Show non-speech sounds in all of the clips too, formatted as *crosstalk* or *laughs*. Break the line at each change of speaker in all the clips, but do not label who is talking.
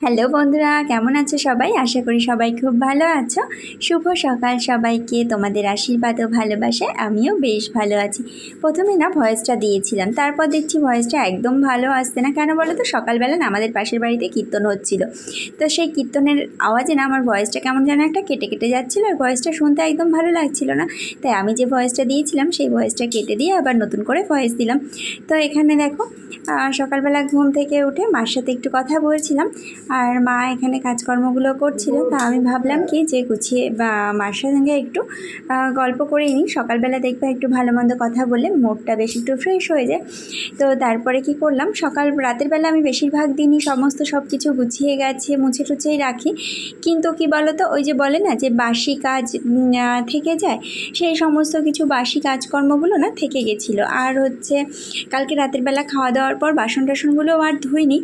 Hello বন্ধুরা, কেমন আছো সবাই? আশা করি সবাই খুব ভালো আছো। শুভ সকাল সবাইকে, তোমাদের আশীর্বাদ ও ভালোবাসায় আমিও বেশ ভালো আছি। প্রথমে না ভয়েসটা দিয়েছিলাম, তারপর দেখছি ভয়েসটা একদম ভালো আসছে না। কেন বলো তো? সকালবেলা না আমাদের পাশের বাড়িতে কীর্তন হচ্ছিল। তো সেই কীর্তনের আওয়াজে না আমার ভয়েসটা কেমন যেন একটা কেটে কেটে যাচ্ছিল আর ভয়েসটা শুনতে একদম ভালো লাগছিল না। তাই আমি যে ভয়েসটা দিয়েছিলাম, সেই ভয়েসটা কেটে দিয়ে আবার নতুন করে ভয়েস দিলাম। তো এখানে দেখো সকালবেলা ঘুম থেকে উঠে মার সাথে একটু কথা বলছিলাম। আর মা এখানে কাজকর্মগুলো করছিল, তা আমি ভাবলাম কি যে গুছিয়ে বা মার সঙ্গে একটু গল্প করে নিই। সকালবেলা দেখবে একটু ভালো মন্দ কথা বলে মোডটা বেশ একটু ফ্রেশ হয়ে যায়। তো তারপরে কি করলাম, সকাল, রাতের বেলা আমি বেশিরভাগ দিনই সমস্ত সব কিছু গুছিয়ে গেছে মুছে টুছেই রাখি। কিন্তু কি বলো তো ওই যে বলে না যে বাসি কাজ থেকে যায়, সেই সমস্ত কিছু বাসি কাজকর্মগুলো না থেকে গেছিল। আর হচ্ছে কালকে রাতের বেলা খাওয়া দাওয়ার পর বাসন টাসনগুলো আর ধুইনি।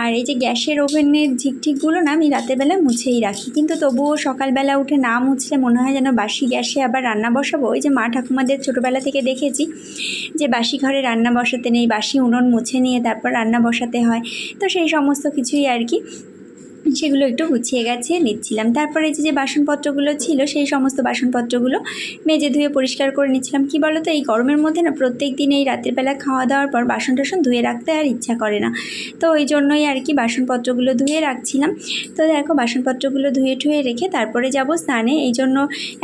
আর এই যে গ্যাসের ওভেনের ঝিকঝিকগুলো না আমি রাতেরবেলা মুছেই রাখি। কিন্তু তবুও সকালবেলা উঠে না মুছলে মনে হয় যেন বাসি গ্যাসে আবার রান্না বসাবো। ওই যে মা ঠাকুমাদের ছোটোবেলা থেকে দেখেছি যে বাসি ঘরে রান্না বসাতে নেই, বাসি উনুন মুছে নিয়ে তারপর রান্না বসাতে হয়। তো সেই সমস্ত কিছুই আর কি। সেগুলো একটু গুছিয়ে গেছে নিচ্ছিলাম। তারপরে যে যে বাসনপত্রগুলো ছিল, সেই সমস্ত বাসনপত্রগুলো মেজে ধুয়ে পরিষ্কার করে নিচ্ছিলাম। কি বলো তো এই গরমের মধ্যে না প্রত্যেক দিন এই রাতের বেলা খাওয়া দাওয়ার পর বাসন টাসন ধুয়ে রাখতে আর ইচ্ছা করে না। তো ওই জন্যই আর কি বাসনপত্রগুলো ধুয়ে রাখছিলাম। তো দেখো, বাসনপত্রগুলো ধুয়ে ঠুয়ে রেখে তারপরে যাব স্নানে। এই জন্য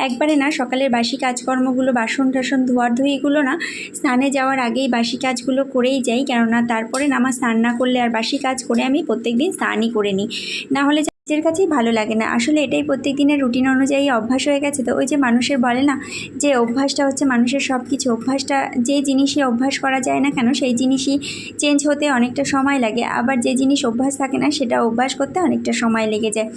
একবারে না সকালের বাসি কাজকর্মগুলো, বাসন টাসন ধোয়ার ধুইগুলো না স্নানে যাওয়ার আগেই বাসি কাজগুলো করেই যাই। কেননা তারপরে না আমার স্নান না করলে আর বাসি কাজ করে আমি প্রত্যেক দিন স্নানই করে নিই। না হলে নিজের কাছেই ভালো লাগে না। আসলে এটাই প্রত্যেক দিনের রুটিন অনুযায়ী অভ্যাস হয়ে গেছে। তো ওই যে মানুষের বলে না যে অভ্যাসটা হচ্ছে মানুষের সব কিছু অভ্যাসটা যে জিনিসই অভ্যাস করা যায় না কেন, সেই জিনিসই চেঞ্জ হতে অনেকটা সময় লাগে। আবার যে জিনিস অভ্যাস থাকে না, সেটা অভ্যাস করতে অনেকটা সময় লেগে যায়।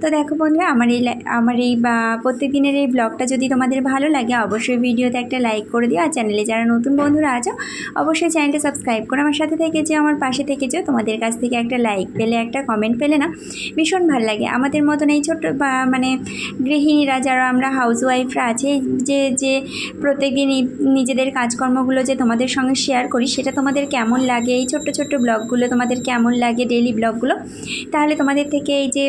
তো দেখো বন্ধুরা, আমার এই আমার এই বা প্রত্যেক দিনের এই ব্লগটা যদি তোমাদের ভালো লাগে, অবশ্যই ভিডিওতে একটা লাইক করে দিও। আর চ্যানেলে যারা নতুন বন্ধুরা আছো, অবশ্যই চ্যানেলটা সাবস্ক্রাইব করে আমার সাথে থেকে যে আমার পাশে থেকে যেও। তোমাদের কাছ থেকে একটা লাইক পেলে, একটা কমেন্ট পেলে না, ভীষণ ভালো লাগে। আমাদের মতন এই ছোট্ট বা মানে গৃহিণীরা যারা আমরা হাউসওয়াইফরা আছে, যে যে প্রত্যেকদিন নিজেদের কাজকর্মগুলো যে তোমাদের সঙ্গে শেয়ার করি, সেটা তোমাদের কেমন লাগে? এই ছোট্ট ছোট্ট ব্লগগুলো তোমাদের কেমন লাগে? ডেলি ব্লগগুলো তাহলে তোমাদের থেকে এই যে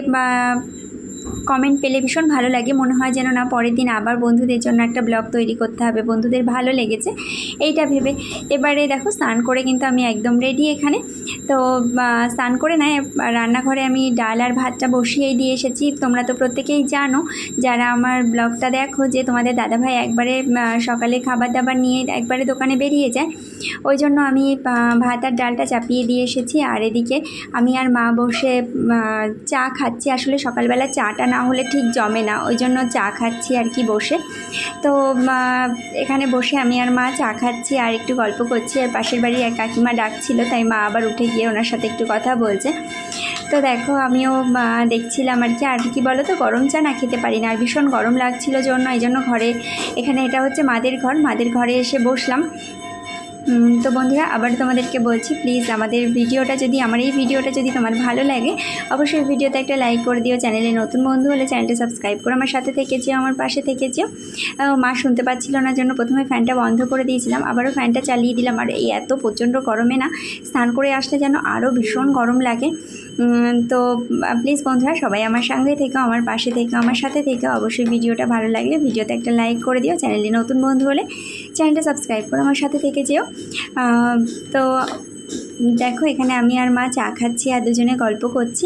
কমেন্ট পেলে ভীষণ ভালো লাগে। মনে হয় যেন না, পরের দিন আবার বন্ধুদের জন্য একটা ব্লগ তৈরি করতে হবে। বন্ধুদের ভালো লেগেছে, এইটা ভেবে। এবারে দেখো, স্নান করে কিন্তু আমি একদম রেডি এখানে। তো স্নান করে না, রান্নাঘরে আমি ডাল আর ভাতটা বসিয়েই দিয়ে এসেছি। তোমরা তো প্রত্যেকেই জানো, যারা আমার ব্লগটা দেখো যে তোমাদের দাদাভাই একবারে সকালে খাবার দাবার নিয়ে একবারে দোকানে বেরিয়ে যায়। ওই জন্য আমি ভাত আর ডালটা চাপিয়ে দিয়ে এসেছি। আর এদিকে আমি আর মা বসে চা খাচ্ছি। আসলে সকালবেলা চাটা না হলে ঠিক জমে না, ওই জন্য চা খাচ্ছি আর কি বসে। তো এখানে বসে আমি আর মা চা খাচ্ছি আর একটু গল্প করছি আর পাশের বাড়ি এক কাকিমা ডাকছিল, তাই মা আবার উঠে গিয়ে ওনার সাথে একটু কথা বলছে। তো দেখো, আমিও দেখছিলাম আর কি আর কি বলো তো গরম চা না খেতে পারি না, আর ভীষণ গরম লাগছিল জন্য, এই জন্য ঘরে, এখানে এটা হচ্ছে মাদের ঘর, মাদের ঘরে এসে বসলাম। তো বন্ধুরা আবার তোমাদেরকে বলছি প্লিজ আমাদের ভিডিওটা যদি, আমার এই ভিডিওটা যদি তোমার ভালো লাগে, অবশ্যই ভিডিওতে একটা লাইক করে দিও চ্যানেলে নতুন বন্ধু হলে চ্যানেলটা সাবস্ক্রাইব করে, আমার সাথে থেকে যেও আমার পাশে থেকে যেও মা শুনতে পাচ্ছিল না জন্য প্রথমে ফ্যানটা বন্ধ করে দিয়েছিলাম, আবারও ফ্যানটা চালিয়ে দিলাম, আর এই এত প্রচণ্ড গরমে না, স্নান করে আসলে যেন আরও ভীষণ গরম লাগে। তো প্লিজ বন্ধুরা, সবাই আমার সঙ্গে থেকে, আমার পাশে থেকে, আমার সাথে থেকে। অবশ্যই ভিডিওটা ভালো লাগলে ভিডিওতে একটা লাইক করে দিও। চ্যানেলে নতুন বন্ধু হলে চ্যানেলটা সাবস্ক্রাইব করে আমার সাথে থেকে যেও। তো, দেখো, এখানে আমি আর মা চা খাচ্ছি আর দুজনে গল্প করছি।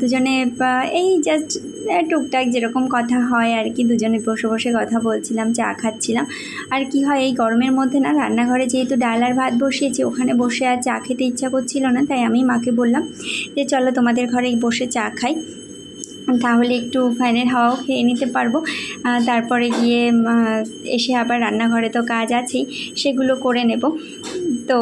দুজনে এই জাস্ট টুকটাক যেরকম কথা হয় আর কি, দুজনে বসে বসে কথা বলছিলাম, চা খাচ্ছিলাম। আর কি হয়, এই গরমের মধ্যে না, রান্নাঘরে যেহেতু ডাল আর ভাত বসিয়েছি, ওখানে বসে আর চা খেতে ইচ্ছা করছিল না, তাই আমি মাকে বললাম যে, চলো তোমাদের ঘরে বসে চা খাই। তাহলে একটু ফ্যানের হাওয়াও খেয়ে নিতে পারব। তারপরে গিয়ে এসে আবার রান্নাঘরে তো কাজ আছেই, সেগুলো করে নেব। তো,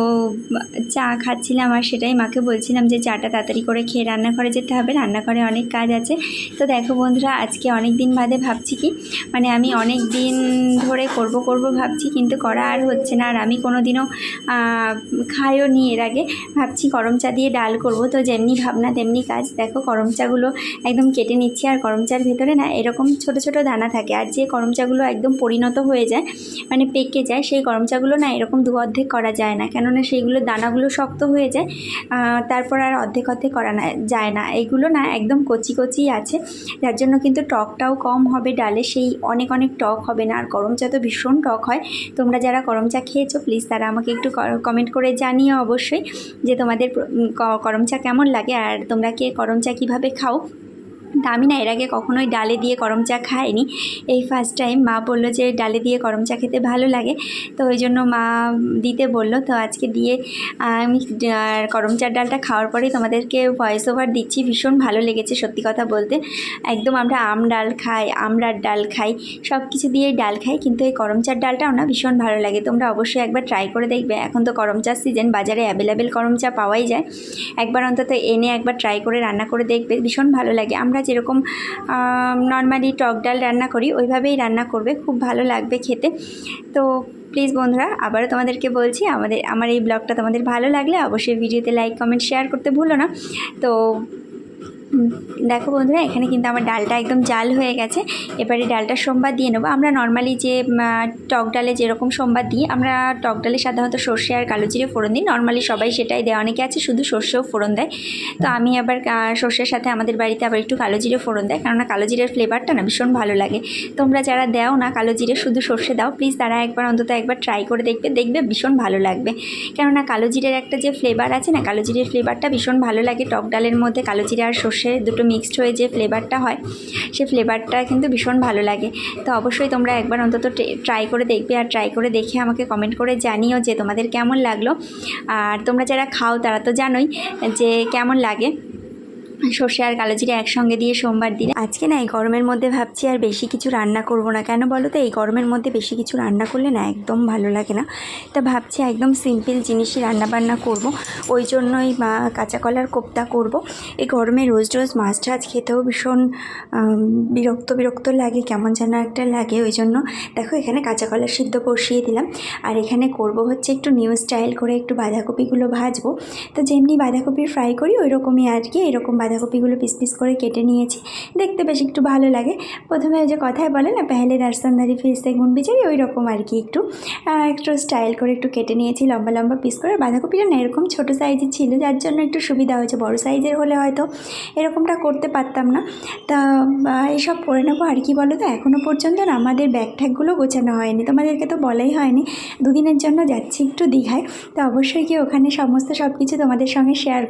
চা খাচ্ছিলাম আর সেটাই মাকে বলছিলাম যে, চাটা তাড়াতাড়ি করে খেয়ে রান্নাঘরে যেতে হবে, রান্নাঘরে অনেক কাজ আছে। তো দেখো বন্ধুরা, আজকে অনেক দিন বাদে ভাবছি কি মানে আমি অনেক দিন ধরে করব করব ভাবছি, কিন্তু করা আর হচ্ছে না। আর আমি কোনো দিনও খাইও নি এর আগে। ভাবছি গরম চা দিয়ে ডাল করব। তো যেমনি ভাবনা, তেমনি কাজ। দেখো গরম চাগুলো একদম কেটে নিচ্ছি আর গরম চার ভেতরে না এরকম ছোট ছোট দানা থাকে আর যে গরম চাগুলো একদম পরিণত হয়ে যায় মানে পেকে যায় সেই গরম চাগুলো না এরকম দু অর্ধেক করা যায় না। কেননা সেইগুলো দানাগুলো শক্ত হয়ে যায় তারপর আর অর্ধেক অর্ধেক করা না যায় না। এইগুলো না একদম কচি কচি আছে যার জন্য কিন্তু টকটাও কম হবে ডালে সেই অনেক অনেক টক হবে না। আর গরম চা তো ভীষণ টক হয়। তোমরা যারা গরম চা খেয়েছো প্লিজ তারা আমাকে একটু কমেন্ট করে জানিও অবশ্যই যে তোমাদের প্র- উম, ক- গরম চা কেমন লাগে আর তোমরা কে গরম চা কীভাবে খাও। আমি না, এর আগে কখনোই ডালে দিয়ে গরম চা খাইনি। এই ফার্স্ট টাইম মা বলল যে ডালে দিয়ে গরম চা খেতে ভালো লাগে, তো ওই জন্য মা দিতে বলল, তো আজকে দিয়ে আমি গরম চার ডালটা খাওয়ার পরেই তোমাদেরকে ভয়েস ওভার দিচ্ছি, ভীষণ ভালো লেগেছে সত্যি কথা বলতে। একদম আমরা আম ডাল খাই, আমরার ডাল খাই, সব কিছু দিয়ে ডাল খাই, কিন্তু এই গরম চার ডালটাও না ভীষণ ভালো লাগে, তোমরা অবশ্যই একবার ট্রাই করে দেখবে। এখন তো গরম চার সিজন বাজারে অ্যাভেলেবেল গরম চা পাওয়াই যায়। একবার অন্তত এনে একবার ট্রাই করে রান্না করে দেখবে, ভীষণ ভালো লাগে। আমরা যেরকম নর্মালি টক ডাল রান্না করি, ওইভাবেই রান্না করবে, খুব ভালো লাগবে খেতে। তো প্লিজ বন্ধুরা, আবারও তোমাদেরকে বলছি, আমাদের, আমার এই ব্লগটা তোমাদের ভালো লাগলে অবশ্যই ভিডিওতে লাইক কমেন্ট শেয়ার করতে ভুলো না। তো দেখো বন্ধুরা, এখানে কিন্তু আমার ডালটা একদম জাল হয়ে গেছে। এবারে ডালটা সোমবার দিয়ে নেব। আমরা নর্মালি যে টক ডালে যেরকম সোমবার দিই, আমরা টক ডালে সাধারণত সর্ষে আর কালো জিরে ফোড়ন দিই। নর্মালি সবাই সেটাই দেয়। অনেকে আছে শুধু সর্ষেও ফোড়ন দেয়। তো আমি আবার সর্ষের সাথে আমাদের বাড়িতে আবার একটু কালো জিরে ফোড়ন দেয়। কেননা কালো জিরের ফ্লেভারটা না ভীষণ ভালো লাগে। তোমরা যারা দেও না কালো জিরে, শুধু সর্ষে দাও। প্লিজ তারা একবার, অন্তত একবার ট্রাই করে দেখবে। দেখবে ভীষণ ভালো লাগবে। কেননা কালো জিরের একটা যে ফ্লেভার আছে না, কালো জিরের ফ্লেভারটা ভীষণ ভালো লাগে। টক ডালের মধ্যে কালো জিরে আর সর্ষে দুটো মিক্সড হয়ে যে ফ্লেভারটা হয়, সে ফ্লেভারটা কিন্তু ভীষণ ভালো লাগে। তো অবশ্যই তোমরা একবার অন্তত ট্রাই করে দেখবে আর ট্রাই করে দেখে আমাকে কমেন্ট করে জানিও যে তোমাদের কেমন লাগল। আর তোমরা যারা খাও তারা তো জানোই যে কেমন লাগে। সর্ষে আর কালো জিরে একসঙ্গে দিয়ে সোমবার দিলে আজকে না এই গরমের মধ্যে ভাবছি আর বেশি কিছু রান্না করব না। কেন বলো তো? এই গরমের মধ্যে বেশি কিছু রান্না করলে না একদম ভালো লাগে না। তা ভাবছি একদম সিম্পল জিনিসই রান্না বান্না করব। ওই জন্যই কাঁচা কলার কোপ্তা করব। এই গরমে রোজ রোজ মাছ টাছ খেতেও ভীষণ বিরক্ত বিরক্ত লাগে, কেমন যেন একটা লাগে। ওই জন্য দেখো এখানে কাঁচা কলা সিদ্ধ বসিয়ে দিলাম। আর এখানে করব হচ্ছে একটু নিউ স্টাইল করে একটু বাঁধাকপিগুলো ভাজবো। তো যেমনি বাঁধাকপির ফ্রাই করি, ওই রকমই আর কি, এরকম বাঁধাকপিগুলো পিস পিস করে কেটে নিয়েছি। দেখতে বেশ একটু ভালো লাগে। প্রথমে ওই যে কথায় বলে না পেহলে দার্সনদারি ফিস গুণ বিচারি, ওই রকম আর কি একটু। একটু স্টাইল করে একটু কেটে নিয়েছি, লম্বা লম্বা পিস করে। বাঁধাকপিটা না এরকম ছোটো সাইজের ছিল, যার জন্য একটু সুবিধা হয়েছে। বড় সাইজের হলে হয়তো এরকমটা করতে পারতাম না। তা এইসব করে নেব আর কি বলো তো? এখনও পর্যন্ত না আমাদের ব্যাগ ট্যাগগুলো গোছানো হয়নি। তোমাদেরকে তো বলাই হয়নি। দুদিনের জন্য যাচ্ছি একটু দীঘায়। তো অবশ্যই কি ওখানে সমস্ত সব কিছু তোমাদের সঙ্গে শেয়ার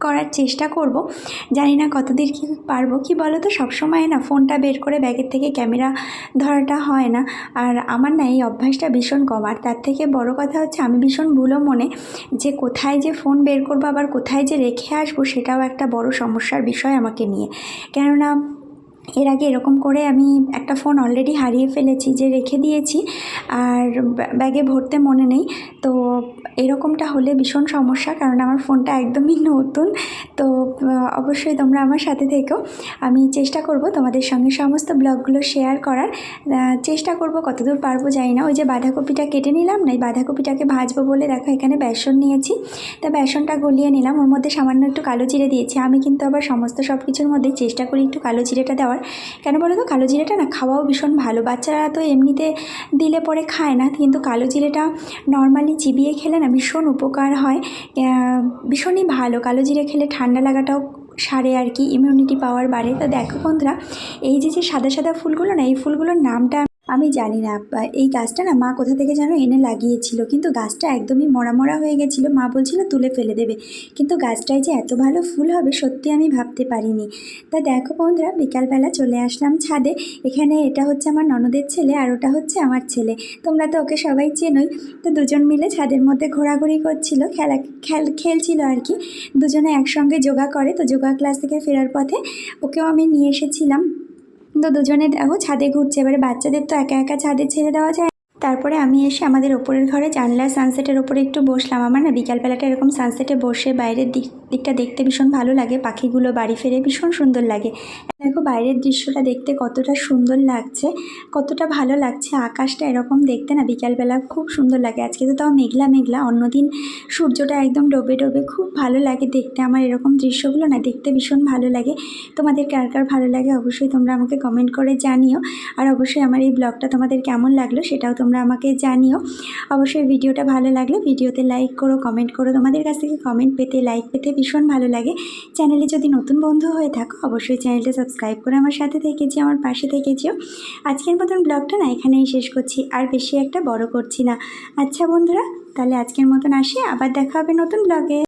করার চেষ্টা করব। জানি না কতদিন কি পারব, কি বলো তো? সবসময় না ফোনটা বের করে ব্যাগের থেকে ক্যামেরা ধরাটা হয় না। আর আমার না এই অভ্যাসটা ভীষণ কম। আর তার থেকে বড় কথা হচ্ছে আমি ভীষণ ভুলো মনে যে কোথায় যে ফোন বের করব, আবার কোথায় যে রেখে আসব, সেটাও একটা বড় সমস্যার বিষয় আমাকে নিয়ে। কেননা এর আগে এরকম করে আমি একটা ফোন অলরেডি হারিয়ে ফেলেছি, যে রেখে দিয়েছি, আর ব্যা- ব্যাগে ভরতে মনে নেই। তো এরকমটা হলে ভীষণ সমস্যা, কারণ আমার ফোনটা একদমই *laughs* নতুন। তো অবশ্যই তোমরা আমার সাথে থেকো। আমি চেষ্টা করব তোমাদের সঙ্গে সমস্ত ব্লগগুলো শেয়ার করার। চেষ্টা করব, কতদূর পারব জানি না। ওই যে বাঁধাকপিটা কেটে নিলাম না এই বাঁধাকপিটাকে ভাজবো বলে দেখো এখানে বেসন নিয়েছি। তা বেসনটা গলিয়ে নিলাম, ওর মধ্যে সামান্য একটু কালো জিরে দিয়েছি। আমি কিন্তু আবার সমস্ত সব কিছুর মধ্যে চেষ্টা করি একটু কালো জিরেটা দেওয়ার। কেন বলো তো কালো জিরেটা না খাওয়াও ভীষণ ভালো। বাচ্চারা তো এমনিতে দিলে পরে খায় না। কিন্তু কালো জিরেটা নর্মালি চিবিয়ে খেলে না ভীষণ উপকার হয়। ভীষণই ভালো। কালো জিরে খেলে ঠান্ডা লাগাটাও সারে আর কি ইমিউনিটি পাওয়ার বাড়ে। তো দেখো বন্ধুরা, এই যে যে সাদা সাদা ফুলগুলো না, এই ফুলগুলোর নামটা আমি জানি না এই গাছটা না মা কোথা থেকে যেন এনে লাগিয়েছিল। কিন্তু গাছটা একদমই মরা মরা হয়ে গেছিল। মা বলছিল, তুলে ফেলে দেবে। কিন্তু গাছটায় যে এত ভালো ফুল হবে, সত্যি আমি ভাবতে পারিনি। তা দেখো বন্ধুরা, বিকালবেলা চলে আসলাম ছাদে। এখানে এটা হচ্ছে আমার ননদের ছেলে আর ওটা হচ্ছে আমার ছেলে। তোমরা তো ওকে সবাই চেনোই। তো দুজন মিলে ছাদের মধ্যে ঘোরাঘুরি করছিল, খেলা খেল খেলছিল আর কি। দুজনে একসঙ্গে যোগা করে। তো যোগা ক্লাস থেকে ফেরার পথে ওকেও আমি নিয়ে এসেছিলাম। তো দুজনে দেখো ছাদে ঘুরছে এবারে বাচ্চাদের তো একা একা ছাদে ছেড়ে দেওয়া যায়। তারপরে আমি এসে আমাদের ওপরের ঘরে জানলা সানসেটের ওপরে একটু বসলাম। আমার না বিকালবেলাটা এরকম সানসেটে বসে বাইরের দিক, দিকটা দেখতে ভীষণ ভালো লাগে। পাখিগুলো বাড়ি ফেরে ভীষণ সুন্দর লাগে। দেখো বাইরের দৃশ্যটা দেখতে কতটা সুন্দর লাগছে, কতটা ভালো লাগছে। আকাশটা এরকম দেখতে না বিকালবেলা খুব সুন্দর লাগে। আজকে তো তাও মেঘলা মেঘলা। অন্যদিন সূর্যটা একদম ডোবে ডোবে খুব ভালো লাগে দেখতে। আমার এরকম দৃশ্যগুলো না দেখতে ভীষণ ভালো লাগে। তোমাদের কার কার ভালো লাগে অবশ্যই তোমরা আমাকে কমেন্ট করে জানিও। আর অবশ্যই আমার এই ব্লগটা তোমাদের কেমন লাগল সেটাও তোমরা আমাকে জানিও। অবশ্যই ভিডিওটা ভালো লাগলে ভিডিওতে লাইক করো কমেন্ট করো। তোমাদের কাছ থেকে কমেন্ট পেতে লাইক পেতে ভীষণ ভালো লাগে। চ্যানেলে যদি নতুন বন্ধু হয়ে থাকো, অবশ্যই চ্যানেলটা সাবস্ক্রাইব করে আমার সাথে থেকেছি আমার পাশে থেকেছিও আজকের মতন ব্লগটা না এখানেই শেষ করছি, আর বেশি একটা বড় করছি না। আচ্ছা বন্ধুরা, তাহলে আজকের মতন আসি, আবার দেখা হবে নতুন ব্লগে